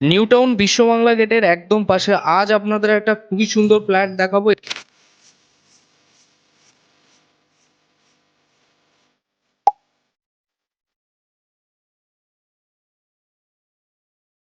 New town Biswa Bangla গেটের একদম পাশে আজ আপনাদের একটা খুবই সুন্দর ফ্ল্যাট দেখাবো।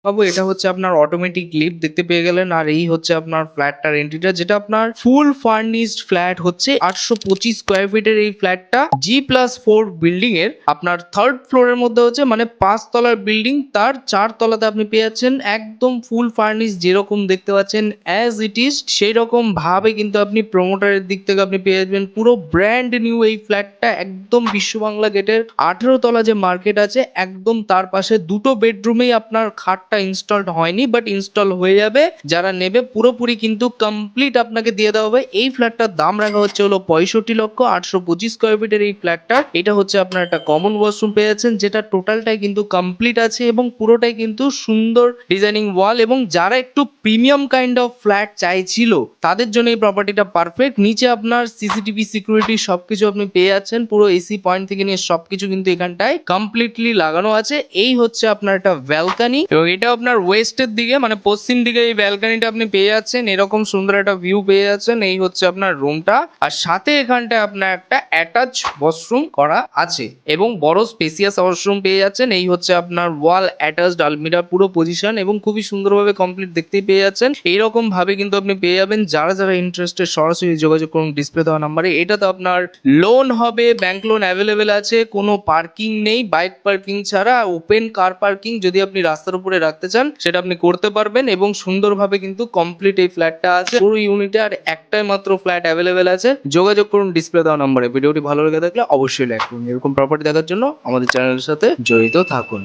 বাবু এটা হচ্ছে আপনার অটোমেটিক লিফট দেখতে পেয়ে গেলেন, আর এই হচ্ছে আপনার ফ্ল্যাটটার এন্ট্রিটা যেটা আপনার ফুল ফার্নিশড ফ্ল্যাট হচ্ছে, আটশো পঁচিশ স্কোয়ার ফিটের এই ফ্ল্যাটটা জি প্লাস ফোর বিল্ডিং এর, আপনার থার্ড ফ্লোরের মধ্যে হচ্ছে মানে পাঁচ তলার বিল্ডিং তার চার তলাতে আপনি পেয়ে যাচ্ছেন, একদম ফুল ফার্নিশ যেরকম দেখতে পাচ্ছেন অ্যাজ ইট ইজ সেই রকম ভাবে কিন্তু আপনি প্রমোটারের দিক থেকে আপনি পেয়ে যাবেন, পুরো ব্র্যান্ড নিউ এই ফ্ল্যাটটা একদম বিশ্ববাংলা গেটের আঠেরো তলা যে মার্কেট আছে, একদম তার পাশে দুটো বেডরুমেই আপনার খাটটা ইনস্টলড হয়নি বাট ইনস্টল হয়ে যাবে। যারা নেবে পুরোপুরি কিন্তু কমপ্লিট আপনাকে দিয়ে দেওয়া হবে। এই ফ্ল্যাটটার দাম রাখা হচ্ছে হলো পঁয়ষট্টি লক্ষ আটশো পঁচিশ স্কোয়ার ফিটের এই ফ্ল্যাটটা এটা হচ্ছে আপনার একটা কমন ওয়াশরুম পেয়ে যাচ্ছেন যেটা টোটালটাই কিন্তু কমপ্লিট আছে এবং পুরোটাই কিন্তু সুন্দর ডিজাইনিং ওয়াল এবং যারা একটু প্রিমিয়াম কাইন্ড অফ ফ্ল্যাট চাইছিল, তাদের জন্য এই প্রপার্টিটা পারফেক্ট নিচে আপনার সিসিটিভি সিকিউরিটি সবকিছু আপনি পেয়ে যাচ্ছেন। পুরো এসি পয়েন্ট থেকে নিয়ে সবকিছু কিন্তু এখানটায় কমপ্লিটলি লাগানো আছে। এই হচ্ছে আপনার একটা ব্যালকানি এবং এটা আপনার ওয়েস্টের দিকে মানে পশ্চিম দিকে এই ব্যালকানিটা আপনি পেয়ে যাচ্ছেন, এরকম সুন্দর একটা ভিউ পেয়ে যাচ্ছেন, এই হচ্ছে আপনার রুমটা আর সাথে এখানটায় আপনার একটা অ্যাটাচ ওয়াশরুম করা আছে, এবং বড় স্পেসিয়াস ওয়াশরুম পেয়ে যাচ্ছেন, এই হচ্ছে আপনার ওয়াল অ্যাটাচড আলমিরা পুরো পজিশন এবং খুবই সুন্দরভাবে কমপ্লিট দেখতেই পেয়ে যাচ্ছেন। এইরকম ভাবে কিন্তু আপনি পেয়ে যাবেন, যারা যারা ইন্টারেস্টেড সরাসরি যোগাযোগ করুন ডিসপ্লে দেওয়া নাম্বারে এটা তো আপনার লোন হবে ব্যাংক লোন অ্যাভেলেবেল আছে, কোনো পার্কিং নেই বাইক পার্কিং ছাড়া ওপেন কার পার্কিং যদি আপনি রাস্তার উপরে রাখতে চান, সেটা আপনি করতে পারবেন এবং সুন্দরভাবে কিন্তু কমপ্লিট এই ফ্ল্যাটটা আছে। পুরো ইউনিটে আর একটাই মাত্র ফ্ল্যাট অ্যাভেলেবেল আছে। যোগাযোগ করুন ডিসপ্লে দেওয়া নম্বরে। ভিডিওটি ভালো লেগে থাকলে অবশ্যই লাইক করুন। এরকম প্রপার্টি দেখার জন্য আমাদের চ্যানেলের সাথে জড়িত থাকুন।